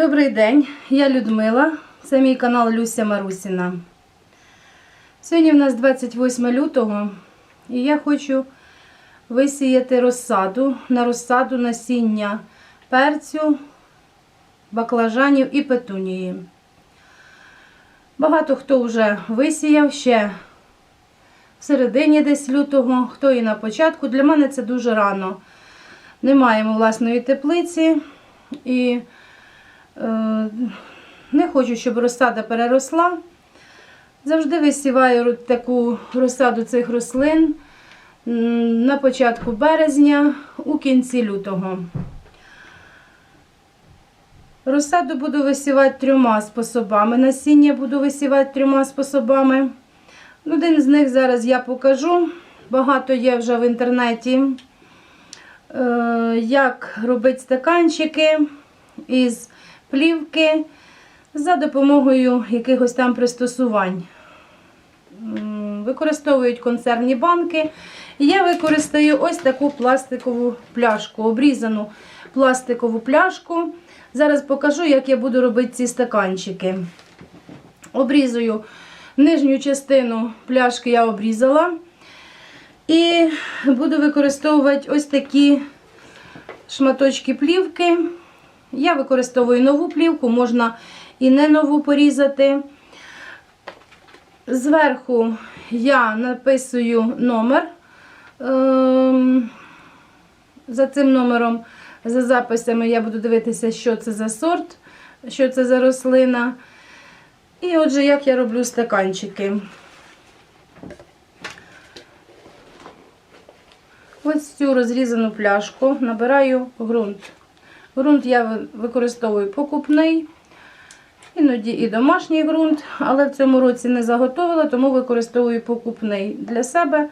Добрий день, я Людмила. Це мій канал Люся Марусіна. Сьогодні в нас 28 лютого, і я хочу висіяти розсаду на розсаду насіння перцю, баклажанів і петунії. Багато хто вже висіяв ще в середині десь лютого, хто і на початку. Для мене це дуже рано. Не маємо власної теплиці і не хочу, щоб розсада переросла. Завжди висіваю таку розсаду цих рослин на початку березня, у кінці лютого. Розсаду буду висівати трьома способами. Насіння буду висівати трьома способами. Один з них зараз я покажу. Багато є вже в інтернеті, е, як робити стаканчики із плівки за допомогою якихось там пристосувань. Використовують консервні банки. Я використаю ось таку пластикову пляшку, обрізану пластикову пляшку. Зараз покажу, як я буду робити ці стаканчики. Обрізую нижню частину пляшки, я обрізала. І буду використовувати ось такі шматочки плівки. Я використовую нову плівку, можна і не нову порізати. Зверху я написую номер. Ем, За цим номером, за записами, я буду дивитися, що це за сорт, що це за рослина. І отже, як я роблю стаканчики. Ось цю розрізану пляшку набираю ґрунт. Ґрунт я використовую покупний, іноді і домашній ґрунт, але в цьому році не заготовила, тому використовую покупний. Для себе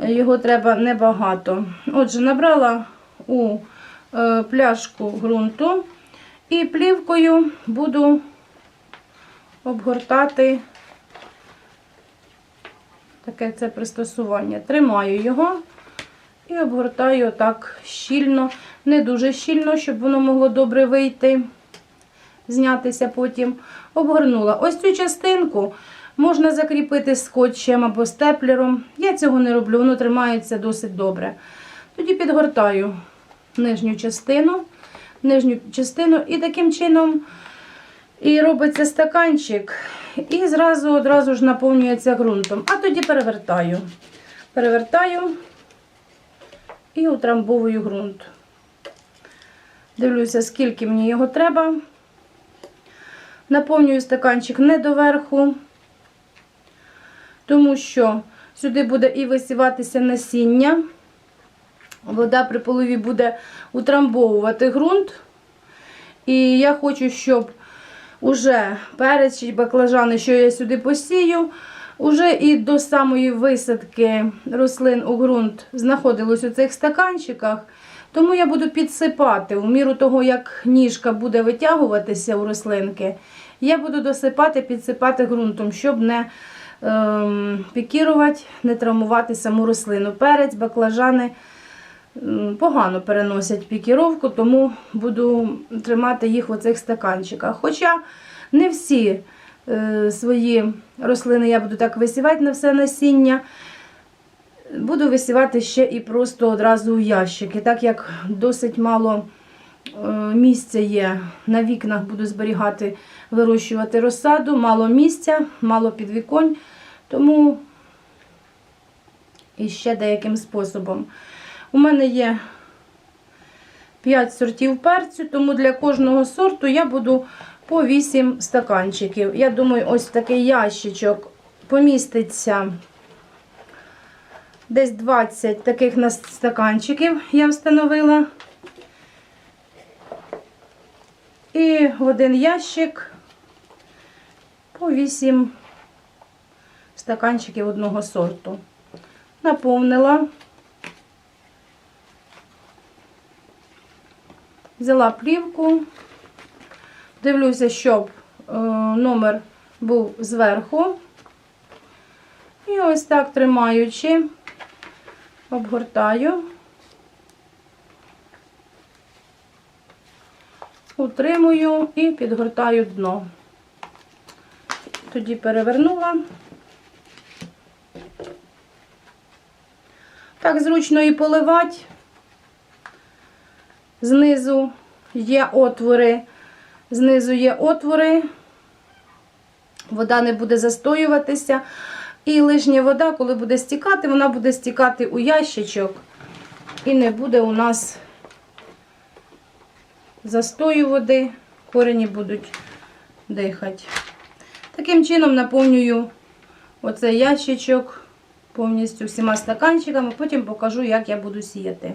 його треба небагато. Отже, набрала у е, пляшку ґрунту і плівкою буду обгортати таке це пристосування. Тримаю його і обгортаю так щільно, не дуже щільно, щоб воно могло добре вийти, знятися потім. Обгорнула. Ось цю частинку можна закріпити скотчем або степлером. Я цього не роблю, воно тримається досить добре. Тоді підгортаю нижню частину, нижню частину і таким чином і робиться стаканчик, і зразу одразу ж наповнюється ґрунтом. А тоді перевертаю. Перевертаю і утрамбовую ґрунт. Дивлюся, скільки мені його треба. Наповнюю стаканчик не доверху, тому що сюди буде і висіватися насіння. Вода при поливі буде утрамбовувати ґрунт. І я хочу, щоб уже перець чи баклажани, що я сюди посію, уже і до самої висадки рослин у ґрунт знаходилось у цих стаканчиках. Тому я буду підсипати, у міру того, як ніжка буде витягуватися у рослинки, я буду досипати, підсипати ґрунтом, щоб не ем, пікірувати, не травмувати саму рослину. Перець, баклажани погано переносять пікіровку, тому буду тримати їх в оцих стаканчиках. Хоча не всі свої рослини я буду так висівати на все насіння. Буду висівати ще і просто одразу у ящики, так як досить мало е, місця є. На вікнах буду зберігати, вирощувати розсаду, мало місця, мало підвіконь, тому і ще деяким способом. У мене є 5 сортів перцю, тому для кожного сорту я буду по 8 стаканчиків. Я думаю, ось такий ящичок поміститься десь 20 таких на стаканчиків я встановила. І в один ящик по 8 стаканчиків одного сорту. Наповнила. Взяла плівку, дивлюся, щоб е, номер був зверху. І ось так тримаючи, обгортаю утримую і підгортаю дно. Тоді перевернула. Так зручно і поливати. Знизу є отвори, знизу є отвори, вода не буде застоюватися. І лишня вода, коли буде стікати, вона буде стікати у ящичок і не буде у нас застою води, корені будуть дихати. Таким чином наповнюю оцей ящичок повністю всіма стаканчиками, потім покажу, як я буду сіяти.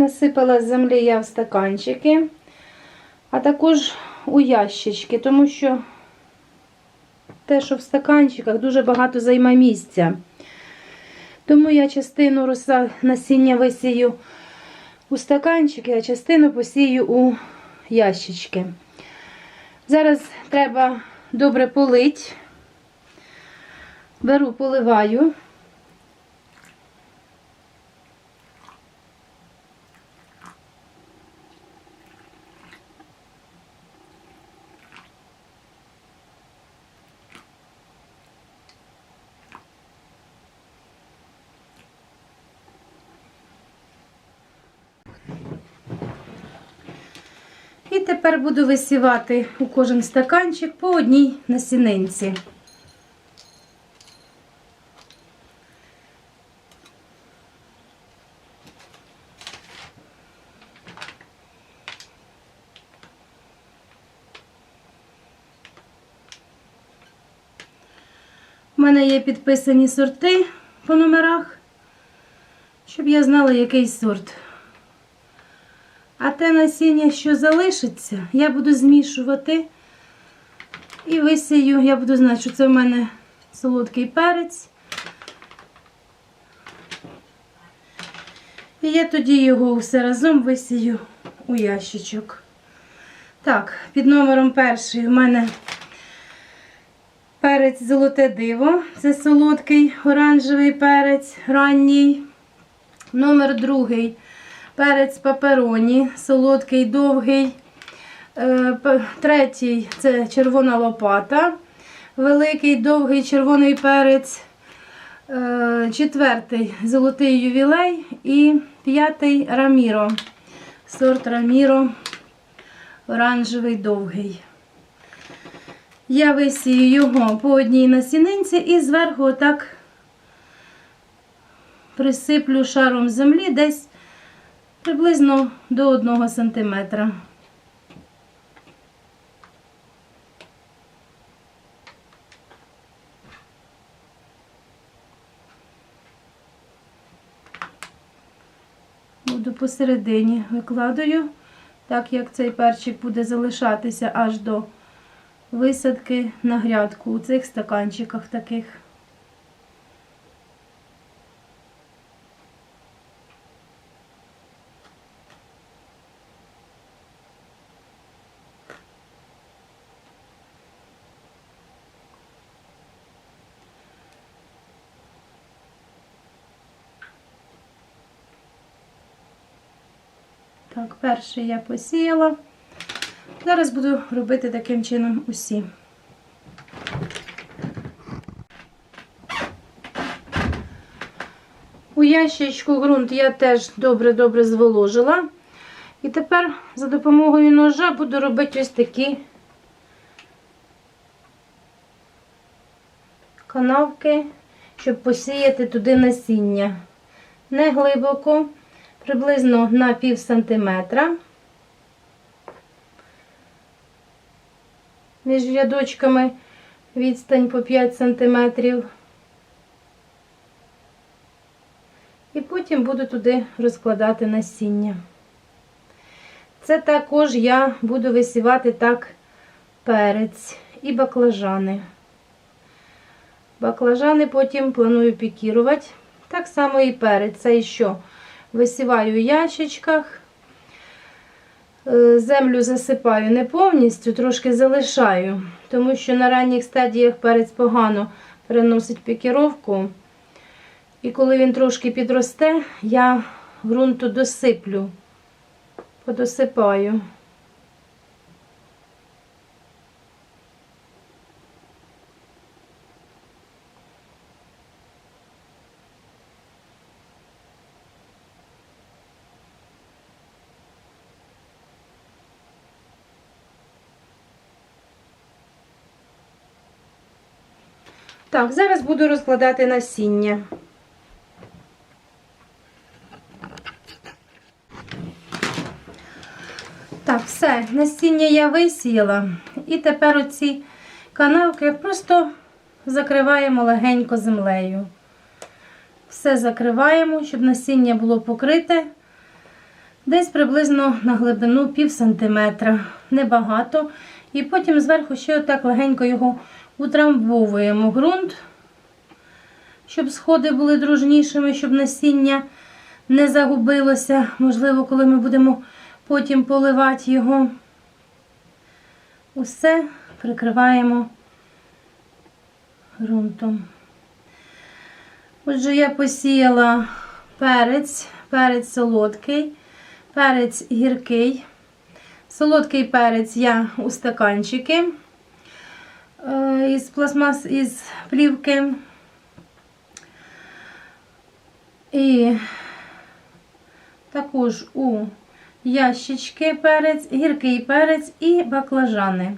Насипала землі я в стаканчики, а також у ящички, тому що те, що в стаканчиках, дуже багато займе місця. Тому я частину роса насіння висію у стаканчики, а частину посію у ящички. Зараз треба добре полити. Беру, поливаю. І тепер буду висівати у кожен стаканчик по одній насінинці. У мене є підписані сорти по номерах, щоб я знала, який сорт. А те насіння, що залишиться, я буду змішувати і висію. Я буду знати, що це в мене солодкий перець. І я тоді його все разом висію у ящичок. Так, під номером перший у мене перець золоте диво. Це солодкий оранжевий перець ранній. Номер другий перець папероні, солодкий, довгий. Е, Третій це червона лопата, великий довгий червоний перець. Е, Четвертий золотий ювілей і п'ятий раміро. Сорт раміро, оранжевий довгий. Я висію його по одній насінинці і зверху отак присиплю шаром землі десь приблизно до 1 сантиметра. Буду посередині викладаю, так як цей перчик буде залишатися аж до висадки на грядку у цих стаканчиках таких. Так, перший я посіяла. Зараз буду робити таким чином усі. У ящичку ґрунт я теж добре-добре зволожила. І тепер за допомогою ножа буду робити ось такі канавки, щоб посіяти туди насіння. Не глибоко, приблизно на пів сантиметра. Між рядочками відстань по 5 сантиметрів. І потім буду туди розкладати насіння. Це також я буду висівати так перець і баклажани. Баклажани потім планую пікірувати. Так само і перець. Це що? Висіваю в ящичках. Е, Землю засипаю не повністю, трошки залишаю, тому що на ранніх стадіях перець погано переносить пікіровку. І коли він трошки підросте, я ґрунту досиплю, подосипаю. Так, зараз буду розкладати насіння. Так, все, насіння я висіяла. І тепер оці канавки просто закриваємо легенько землею. Все закриваємо, щоб насіння було покрите десь приблизно на глибину пів сантиметра. Небагато. І потім зверху ще отак легенько його утрамбовуємо ґрунт, щоб сходи були дружнішими, щоб насіння не загубилося. Можливо, коли ми будемо потім поливати його. Усе прикриваємо ґрунтом. Отже, я посіяла перець, перець солодкий, перець гіркий. Солодкий перець я у стаканчики із пластмас, із плівки. І також у ящички перець, гіркий перець і баклажани.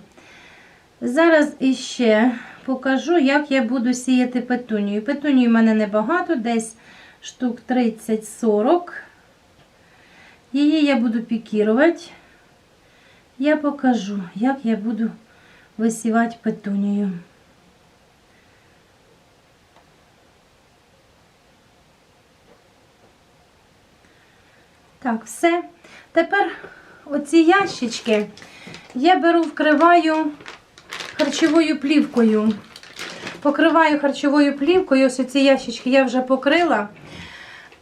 Зараз іще покажу, як я буду сіяти петунію. Петунію в мене небагато, десь штук 30-40. Її я буду пікірувати. Я покажу, як я буду висівати петунію. Так, все. Тепер оці ящички я беру, вкриваю харчовою плівкою. Покриваю харчовою плівкою. Ось ці ящички я вже покрила.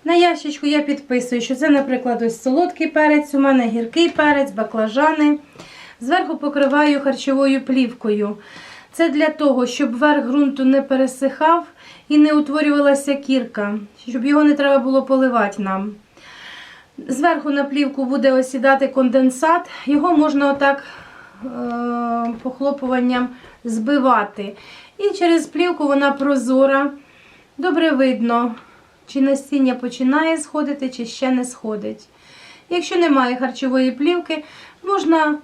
На ящичку я підписую, що це, наприклад, ось солодкий перець, у мене гіркий перець, баклажани. Зверху покриваю харчовою плівкою. Це для того, щоб верх ґрунту не пересихав і не утворювалася кірка, щоб його не треба було поливати нам. Зверху на плівку буде осідати конденсат, його можна отак е, похлопуванням збивати. І через плівку вона прозора. Добре видно, чи насіння починає сходити, чи ще не сходить. Якщо немає харчової плівки, можна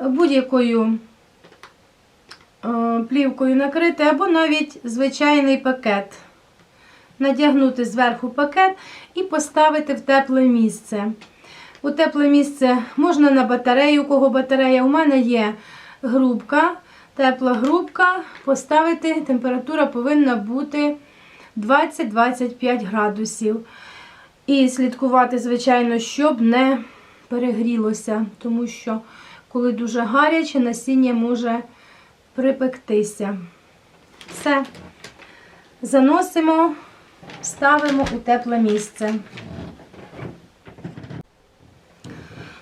будь-якою е, плівкою накрити, або навіть звичайний пакет. Надягнути зверху пакет і поставити в тепле місце. У тепле місце можна на батарею, у кого батарея. У мене є грубка, тепла грубка. Поставити, температура повинна бути 20-25 градусів. І слідкувати, звичайно, щоб не перегрілося, тому що, коли дуже гаряче, насіння може припектися. Все. Заносимо, ставимо у тепле місце.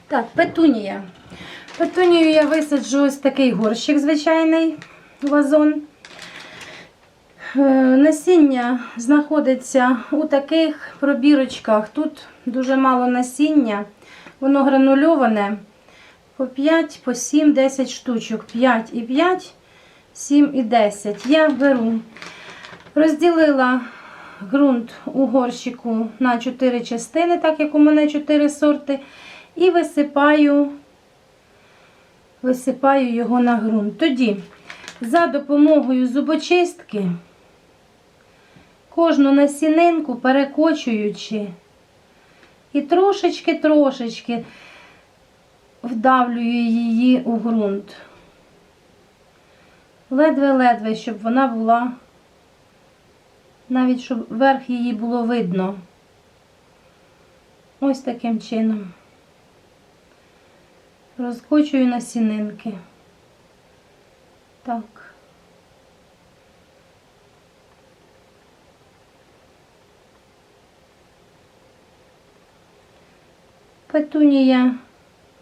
Так, петунія. Петунію я висаджу ось такий горщик звичайний вазон. Е, Насіння знаходиться у таких пробірочках. Тут дуже мало насіння, воно гранульоване по 5, по 7, 10 штучок. 5 і 5, 7 і 10. Я беру, розділила ґрунт у горщику на 4 частини, так як у мене 4 сорти, і висипаю, висипаю його на ґрунт. Тоді за допомогою зубочистки кожну насінинку перекочуючи і трошечки-трошечки вдавлюю її у ґрунт. Ледве-ледве, щоб вона була, навіть щоб верх її було видно. Ось таким чином. Розкочую насінинки. Так. Петунія,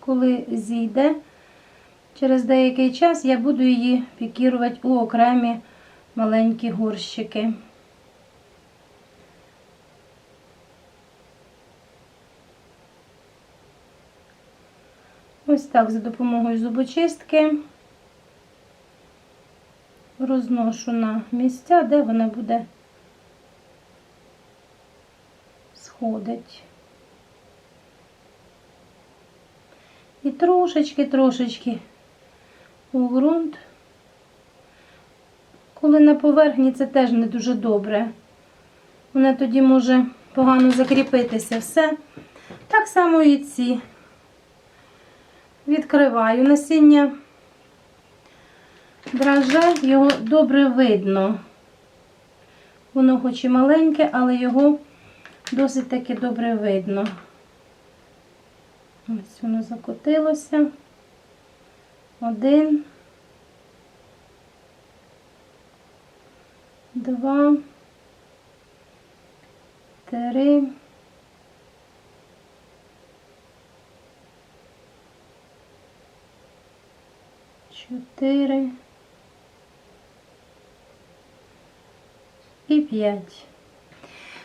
коли зійде, через деякий час я буду її пікірувати у окремі маленькі горщики. Ось так, за допомогою зубочистки розношу на місця, де вона буде сходить. І трошечки-трошечки у ґрунт. Коли на поверхні це теж не дуже добре. Вона тоді може погано закріпитися все. Так само і ці. Відкриваю насіння драже, його добре видно. Воно хоч і маленьке, але його досить таки добре видно. Ось воно закотилося. Один. Два. Три. Чотири. І п'ять.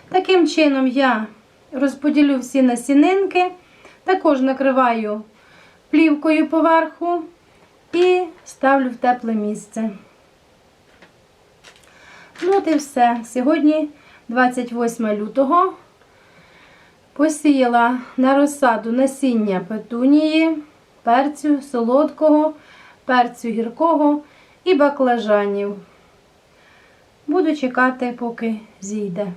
Таким чином я розподілю всі насінинки, також накриваю плівкою поверху і ставлю в тепле місце. Ну от і все. Сьогодні 28 лютого. Посіяла на розсаду насіння петунії, перцю солодкого, перцю гіркого і баклажанів. Буду чекати, поки зійде.